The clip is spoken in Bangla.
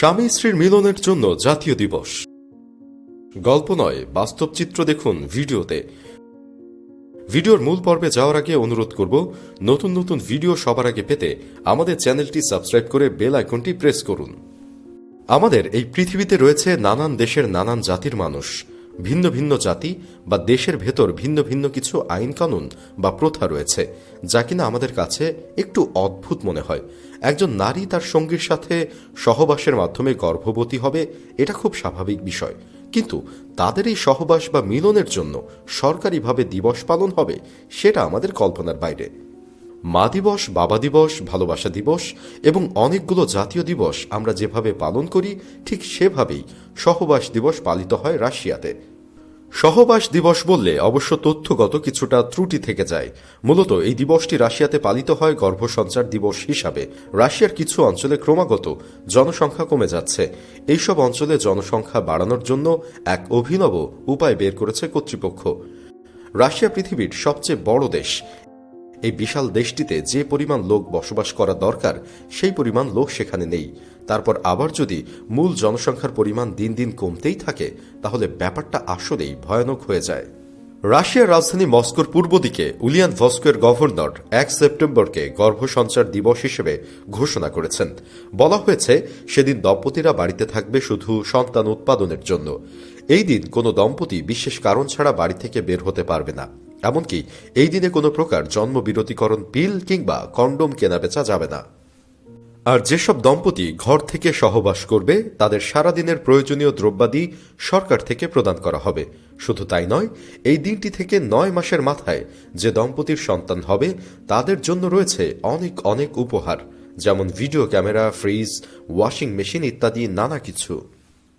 স্বামী স্ত্রীর মিলনের জন্য জাতীয় দিবস। গল্প নয়, বাস্তব চিত্র দেখুন ভিডিওতে। ভিডিওর মূল পর্বে যাওয়ার আগে অনুরোধ করব, নতুন নতুন ভিডিও সবার আগে পেতে আমাদের চ্যানেলটি সাবস্ক্রাইব করে বেল আইকনটি প্রেস করুন। আমাদের এই পৃথিবীতে রয়েছে নানান দেশের নানান জাতির মানুষ। ভিন্ন ভিন্ন জাতি বা দেশের ভেতর ভিন্ন ভিন্ন কিছু আইন কানুন বা প্রথা রয়েছে, যা কিনা আমাদের কাছে একটু অদ্ভুত মনে হয়। একজন নারী তার সঙ্গীর সাথে সহবাসের মাধ্যমে গর্ভবতী হবে, এটা খুব স্বাভাবিক বিষয়। কিন্তু তাদের এই সহবাস বা মিলনের জন্য সরকারিভাবে দিবস পালন হবে, সেটা আমাদের কল্পনার বাইরে। মা দিবস, বাবা দিবস, ভালোবাসা দিবস এবং অনেকগুলো জাতীয় দিবস আমরা যেভাবে পালন করি, ঠিক সেভাবেই সহবাস দিবস পালিত হয় রাশিয়াতে। সহবাস দিবস বললে অবশ্য তথ্যগত কিছুটা ত্রুটি থেকে যায়। মূলত এই দিবসটি রাশিয়াতে পালিত হয় গর্ভসঞ্চার দিবস হিসাবে। রাশিয়ার কিছু অঞ্চলে ক্রমাগত জনসংখ্যা কমে যাচ্ছে। এইসব অঞ্চলে জনসংখ্যা বাড়ানোর জন্য এক অভিনব উপায় বের করেছে কর্তৃপক্ষ। রাশিয়া পৃথিবীর সবচেয়ে বড় দেশ। এই বিশাল দেশটিতে যে পরিমাণ লোক বসবাস করা দরকার, সেই পরিমাণ লোক সেখানে নেই। তারপর আবার যদি মূল জনসংখ্যার পরিমাণ দিন দিন কমতেই থাকে, তাহলে ব্যাপারটা আসলেই ভয়ানক হয়ে যায়। রাশিয়ার রাজধানী মস্কোর পূর্ব দিকে উলিয়ান ভস্কোয়ের গভর্নর এক সেপ্টেম্বরকে গর্ভসঞ্চার দিবস হিসেবে ঘোষণা করেছেন। বলা হয়েছে, সেদিন দম্পতিরা বাড়িতে থাকবে শুধু সন্তান উৎপাদনের জন্য। এই দিন কোনো দম্পতি বিশেষ কারণ ছাড়া বাড়ি থেকে বের হতে পারবে না। এমনকি এই দিনে কোনো প্রকার জন্মবিরতিকরণ পিল কিংবা কন্ডোম কেনাবেচা যাবে না। আর যেসব দম্পতি ঘর থেকে সহবাস করবে, তাদের সারাদিনের প্রয়োজনীয় দ্রব্যাদি সরকার থেকে প্রদান করা হবে। শুধু তাই নয়, এই দিনটি থেকে নয় মাসের মাথায় যে দম্পতির সন্তান হবে, তাদের জন্য রয়েছে অনেক অনেক উপহার, যেমন video camera, fridge, washing machine ইত্যাদি নানা কিছু।